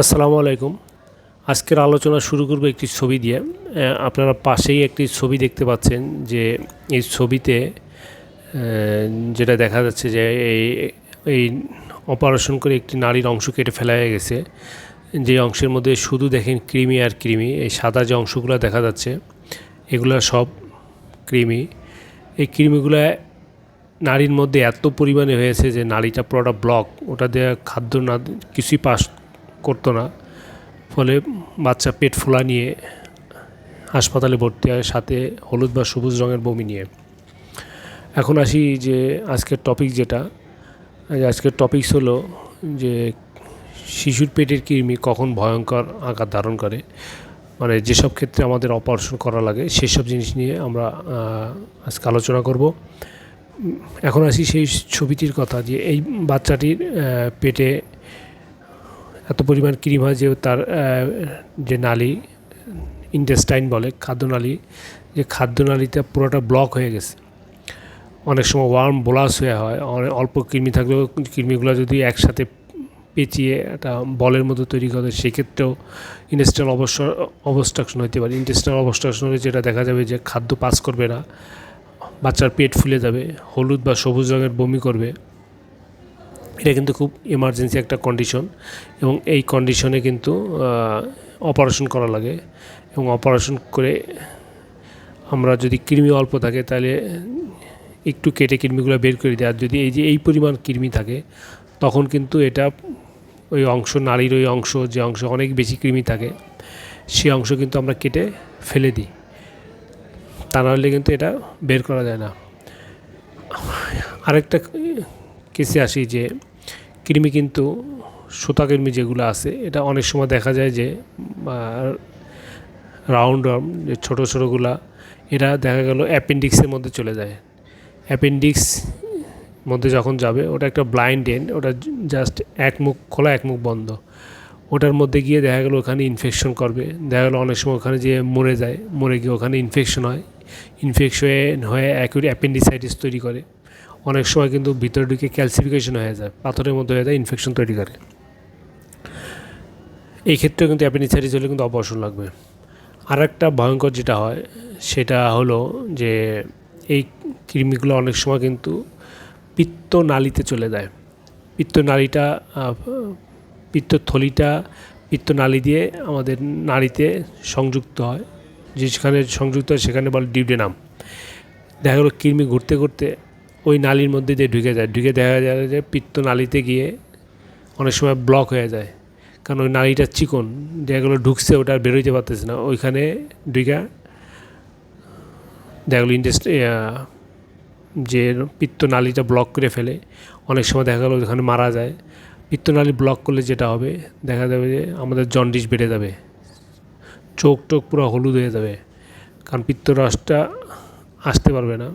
আসসালামু আলাইকুম। আজকের আলোচনা শুরু করব একটি ছবি দিয়ে। আপনারা পাশেই একটি ছবি দেখতে পাচ্ছেন যে এই ছবিতে যেটা দেখা যাচ্ছে যে এই এই অপারেশন করে একটি নারীর অংশ কেটে ফেলা হয়ে গেছে। যে অংশের মধ্যে শুধু দেখেন কৃমি আর কৃমি, এই সাদা যে অংশগুলো দেখা যাচ্ছে, এগুলো সব কৃমি। এই কৃমিগুলো নারীর মধ্যে এত পরিমাণে হয়েছে যে নারীটা পুরোটা ব্লক ওটা দিয়ে খাদ্য না, কিছুই পাস করতো না। ফলে বাচ্চা পেট ফোলা নিয়ে হাসপাতালে ভর্তি হয় সাথে হলুদ বা সবুজ রঙের বমি নিয়ে। এখন আসি যে আজকের টপিক যেটা আজকের টপিকস হলো যে শিশুর পেটের কৃমি কখন ভয়ঙ্কর আকার ধারণ করে। মানে যেসব ক্ষেত্রে আমাদের অপারেশন করা লাগে, সেসব জিনিস নিয়ে আমরা আজকে আলোচনা করব। এখন আসি সেই ছবিটির কথা যে এই বাচ্চাটির পেটে এত পরিমাণ ক্রিম হয় যে তার যে নালী ইন্টেস্টাইন বলে, খাদ্যনালী, যে খাদ্যনালীতে পুরোটা ব্লক হয়ে গেছে। অনেক সময় ওয়ার্ম বোলাস হয়ে হয় অনেক অল্প কৃমি থাকলেও কৃমিগুলো যদি একসাথে পেঁচিয়ে একটা বলের মতো তৈরি করে, সেক্ষেত্রেও ইন্টেস্টাল অবশ্য অবস্ট্রাকশন হতে পারে। ইন্টেস্টাল অবস্ট্রাকশন হলে যেটা দেখা যাবে যে খাদ্য পাস করবে না, বাচ্চার পেট ফুলে যাবে, হলুদ বা সবুজ রঙের বমি করবে। এটা কিন্তু খুব এমার্জেন্সি একটা কন্ডিশন এবং এই কন্ডিশনে কিন্তু অপারেশন করা লাগে এবং অপারেশন করে আমরা যদি কৃমি অল্প থাকে তাহলে একটু কেটে কৃমিগুলো বের করে দিই। আর যদি এই যে এই পরিমাণ কৃমি থাকে, তখন কিন্তু এটা ওই অংশ নারীর ওই অংশ, যে অংশ অনেক বেশি কৃমি থাকে সেই অংশ কিন্তু আমরা কেটে ফেলে দিই। তা নাহলে কিন্তু এটা বের করা যায় না। আরেকটা কেসে আসি যে কৃমি কিন্তু সুতা কৃমি যেগুলো আছে, এটা অনেক সময় দেখা যায় যে রাউন্ড আর্ম যে ছোটো ছোটোগুলা, এরা দেখা গেল অ্যাপেন্ডিক্সের মধ্যে চলে যায়। অ্যাপেন্ডিক্স মধ্যে যখন যাবে, ওটা একটা ব্লাইন্ড এন্ড ওটা জাস্ট এক মুখ খোলা, এক মুখ বন্ধ। ওটার মধ্যে গিয়ে দেখা গেলো ওখানে ইনফেকশন করবে। দেখা গেলো অনেক সময় ওখানে যে মরে যায়, মরে গিয়ে ওখানে ইনফেকশন হয়। ইনফেকশন হয়ে অ্যাকুরি অ্যাপেন্ডিসাইটিস তৈরি করে। অনেক সময় কিন্তু ভিতরে ঢুকে ক্যালসিফিকেশন হয়ে যায়, পাথরের মধ্যে হয়ে যায় ইনফেকশন তৈরি করে। এই ক্ষেত্রেও কিন্তু অ্যাপেন্ডিসাইটিস হলে কিন্তু অপারেশন লাগবে। আর একটা ভয়ঙ্কর যেটা হয়, সেটা হলো যে এই কৃমিগুলো অনেক সময় কিন্তু পিত্ত নালীতে চলে যায়। পিত্ত নালীটা পিত্তথলিটা পিত্ত নালী দিয়ে আমাদের নাড়িতে সংযুক্ত হয় যেখানে সংযুক্ত হয় সেখানে বলে ডিউডেনাম। দেখা গেলো কৃমি ঘুরতে ঘুরতে ওই নালীর মধ্যে দিয়ে ঢুকে যায়। ঢুকে দেখা যায় যে পিত্ত নালীতে গিয়ে অনেক সময় ব্লক হয়ে যায়। কারণ ওই নালীটা চিকন, যেগুলো ঢুকছে ওটা আর বেরোইতে পারতেছে না। ওইখানে ঢুকা দেখা গেলো ইন্ডাস্ট্রি যে পিত্ত নালীটা ব্লক করে ফেলে, অনেক সময় দেখা গেলো ওখানে মারা যায়। পিত্তনালী ব্লক করলে যেটা হবে, দেখা যাবে যে আমাদের জন্ডিস বেড়ে যাবে। চোখ টোক পুরো হলুদ হয়ে যাবে। কারণ পিত্তরসটা আসতে পারবে না।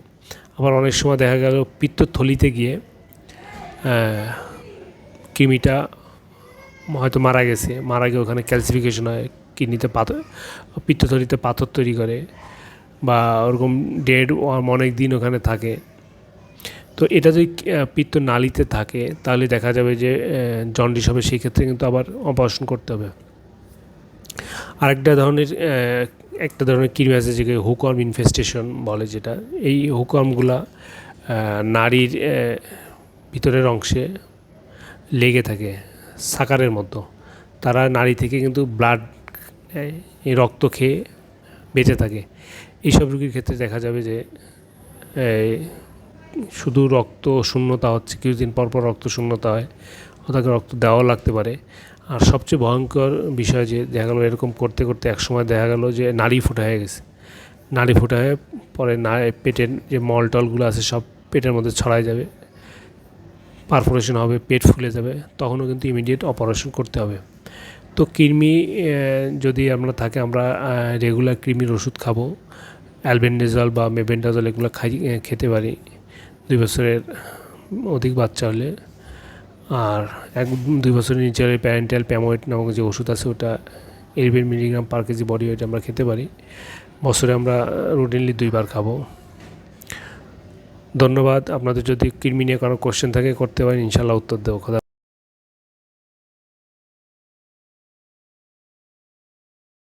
আবার অনেক সময় দেখা গেল পিত্তথলিতে গিয়ে কৃমিটা হয়তো মারা গেছে। মারা গিয়ে ওখানে ক্যালসিফিকেশন হয়, কিডনিতে পাথর, পিত্তথলিতে পাথর তৈরি করে বা ওরকম ডেড অনেক দিন ওখানে থাকে। তো এটা যদি পিত্ত নালীতে থাকে, তাহলে দেখা যাবে যে জন্ডিস হবে, সেই ক্ষেত্রে কিন্তু আবার অপারেশন করতে হবে। আরেকটা ধরনের একটা ধরনের কৃমি আছে যেকে হুকর্ম ইনফেস্টেশন বলে যেটা। এই হুকর্মগুলা নারীর ভিতরের অংশে লেগে থাকে, সাকারের মতো। তারা নারী থেকে কিন্তু ব্লাড রক্ত খেয়ে বেঁচে থাকে। এইসব রোগীর ক্ষেত্রে দেখা যাবে যে শুধু রক্ত শূন্যতা হচ্ছে, কিছুদিন পর পর রক্ত শূন্যতা হয় তাকে রক্ত দেওয়াও লাগতে পারে। আর সবচেয়ে ভয়ঙ্কর বিষয় যে দেখা গেলো এরকম করতে করতে একসময় দেখা গেলো যে নাড়ি ফোটা হয়ে গেছে। নাড়ি ফোটা হয়ে পরে না পেটের যে মল টলগুলো আছে সব পেটের মধ্যে ছড়ায় যাবে। পারফোরেশন হবে, পেট ফুলে যাবে, তখনও কিন্তু ইমিডিয়েট অপারেশন করতে হবে। তো কৃমি যদি আমরা থাকে আমরা রেগুলার কৃমির ওষুধ খাব। অ্যালবেন্ডেজল বা মেবেন্ডাজল এগুলো খাই খেতে পারি। দুই বছরের অধিক বাচ্চা হলে। আর এক দুই বছরের নিচে প্যারেন্টাল প্যামোয়েট নামক যে ওষুধ আছে, ওটা eleven milligram per KG body weight আমরা খেতে পারি। বছরে আমরা রুটিনলি দুইবার খাব। ধন্যবাদ। আপনাদের যদি কৃমি নিয়ে কোনো কোশ্চেন থাকে, করতে পারেন ইনশাল্লাহ উত্তর দেবো। খোদা